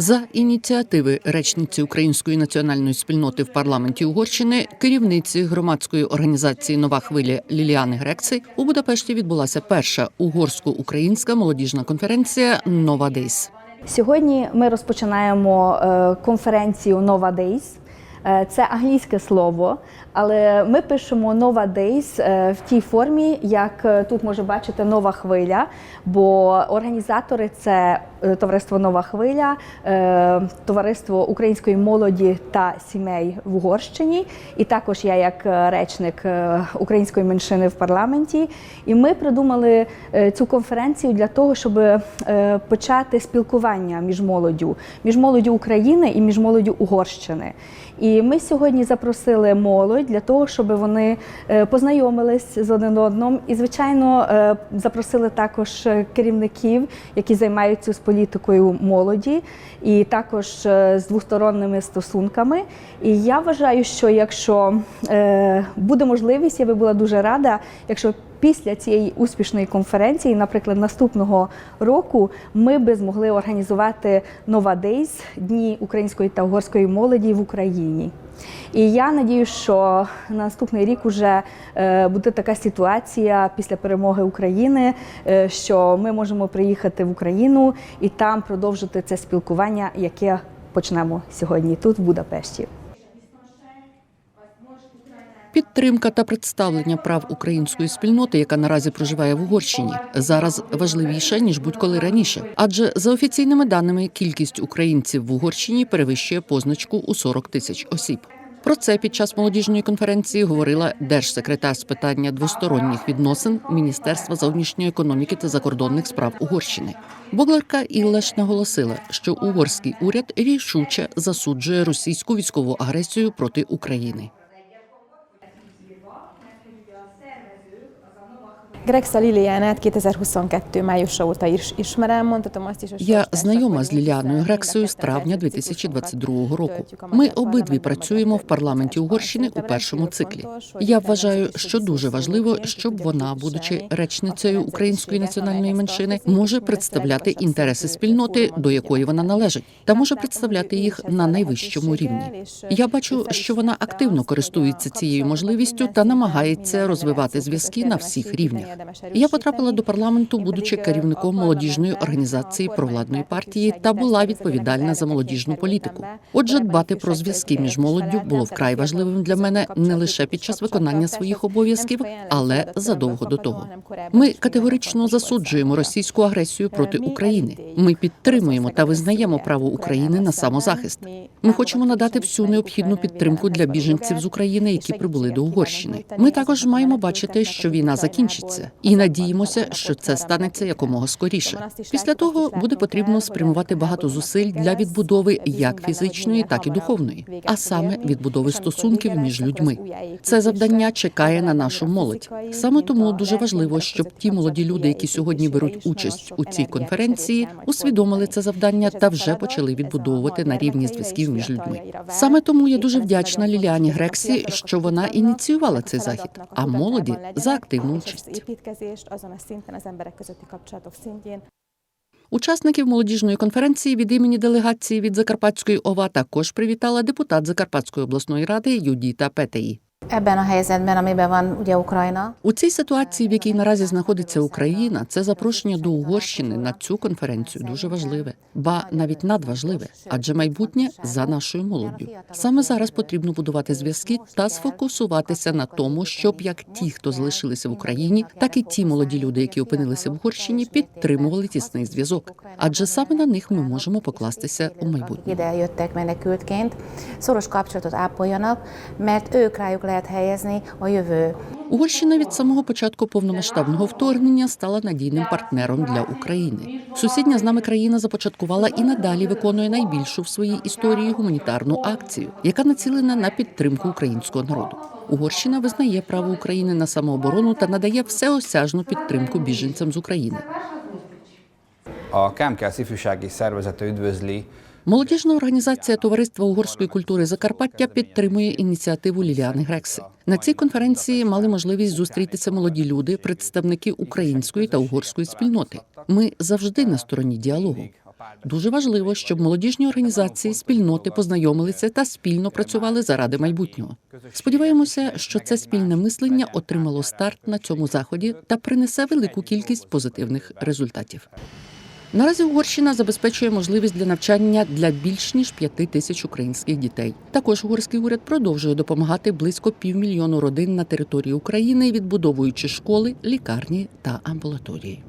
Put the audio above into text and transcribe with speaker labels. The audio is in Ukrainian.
Speaker 1: За ініціативи речниці Української національної спільноти в парламенті Угорщини, керівниці громадської організації Нова хвиля Ліліани Грекси у Будапешті відбулася перша угорсько-українська молодіжна конференція Нова Дейс.
Speaker 2: Сьогодні ми розпочинаємо е, конференцію Нова Days. Е, Це англійське слово, але ми пишемо Days е, в тій формі, як е, тут може бачити нова хвиля, бо організатори це е, товариство Нова хвиля, товариство української молоді та сімей в Угорщині, і також я як речник української меншини в парламенті. І ми придумали цю конференцію для того, щоб почати спілкування між молоддю, між молоддю України і між молоддю Угорщини. І ми сьогодні запросили молодь для того, щоб вони е, познайомились з один одним. І, звичайно, е, запросили також е, керівників, які займаються з політикою молоді, і також з двосторонними стосунками. І я вважаю, що якщо буде можливість, я би була дуже рада, якщо Після цієї успішної конференції, наприклад, наступного року, ми би змогли організувати Нова Дейс дні української та угорської молоді в Україні. І я надію, що на наступний рік уже е, буде така ситуація після перемоги України, е, що ми можемо приїхати в Україну і там продовжити це спілкування, яке почнемо сьогодні тут, в Будапешті.
Speaker 1: Підтримка та представлення прав української спільноти, яка наразі проживає в Угорщині, зараз важливіша ніж будь-коли раніше. Адже за офіційними даними кількість українців в Угорщині перевищує позначку у 40 тисяч осіб. Про це під час молодіжної конференції говорила держсекретар з питання двосторонніх відносин Міністерства зовнішньої економіки та закордонних справ Угорщини. Богларка Іллаш наголосила, що угорський уряд рішуче засуджує російську військову агресію проти України.
Speaker 3: Grexa Lilianát 2022 májusa óta is ismerem, mondhatom azt is, hogy
Speaker 1: Я знайома з Ліліаною Грексою з травня
Speaker 3: vezető
Speaker 1: 2022 року. Ми обидві працюємо в парламенті Угорщини у першому циклі. Я вважаю, що дуже важливо, щоб вона, будучи речницею української національної меншини, може представляти інтереси спільноти, до якої вона належить, та може представляти їх на найвищому рівні. Я бачу, що вона активно користується цією можливістю та намагається розвивати зв'язки на всіх рівнях. Я потрапила до парламенту, будучи керівником молодіжної організації провладної партії, та була відповідальна за молодіжну політику. Отже, дбати про зв'язки між молоддю було вкрай важливим для мене не лише під час виконання своїх обов'язків, але задовго до того. Ми категорично засуджуємо російську агресію проти України. Ми підтримуємо та визнаємо право України на самозахист. Ми хочемо надати всю необхідну підтримку для біженців з України, які прибули до Угорщини. Ми також маємо бачити, що війна закінчиться, і надіємося, що це станеться якомога скоріше. Після того буде потрібно спрямувати багато зусиль для відбудови як фізичної, так і духовної, а саме відбудови стосунків між людьми. Це завдання чекає на нашу молодь. Саме тому дуже важливо, щоб ті молоді люди, які сьогодні беруть участь у цій конференції, усвідомили це завдання та вже почали відбудовувати на рівні зв'язків між людьми. Саме тому я дуже вдячна Ліліані Грексі, що вона ініціювала цей захід, а молоді за активну участь.
Speaker 3: Építkezést azon a szinten az emberek közötti kapcsolatok szintjén.
Speaker 1: Учасників молодіжної конференції від імені делегації від Закарпатської ОВА також привітала депутат Закарпатської обласної ради Юдіта Петеї.
Speaker 4: Amiben van ugye Ukrajna,
Speaker 1: У цій ситуації, в якій наразі знаходиться Україна, це запрошення до Угорщини на цю конференцію дуже важливе, ба навіть надважливе, адже майбутнє за нашою молоддю. Саме зараз потрібно будувати зв'язки та сфокусуватися на тому, щоб як ті, хто залишилися в Україні, так і ті молоді люди, які опинилися в Угорщині, підтримували тісний зв'язок. Адже саме на них ми можемо покластися у майбутнє.
Speaker 4: Lehet helyezni a jövő
Speaker 1: Угорщина від самого початку повномасштабного вторгнення стала надійним партнером для України. Сусідня з нами країна започаткувала і надалі виконує найбільшу в своїй історії гуманітарну акцію, яка націлена на підтримку українського народу. Угорщина визнає право України на самооборону та надає всеосяжну підтримку біженцям з України.
Speaker 5: A KMKSZ ifjúsági szervezete üdvözli
Speaker 1: Молодіжна організація Товариства угорської культури Закарпаття підтримує ініціативу Ліліани Грекси. На цій конференції мали можливість зустрітися молоді люди, представники української та угорської спільноти. Ми завжди на стороні діалогу. Дуже важливо, щоб молодіжні організації спільноти познайомилися та спільно працювали заради майбутнього. Сподіваємося, що це спільне мислення отримало старт на цьому заході та принесе велику кількість позитивних результатів. Наразі Угорщина забезпечує можливість для навчання для більш ніж п'яти тисяч українських дітей. Також угорський уряд продовжує допомагати близько півмільйону родин на території України, відбудовуючи школи, лікарні та амбулаторії.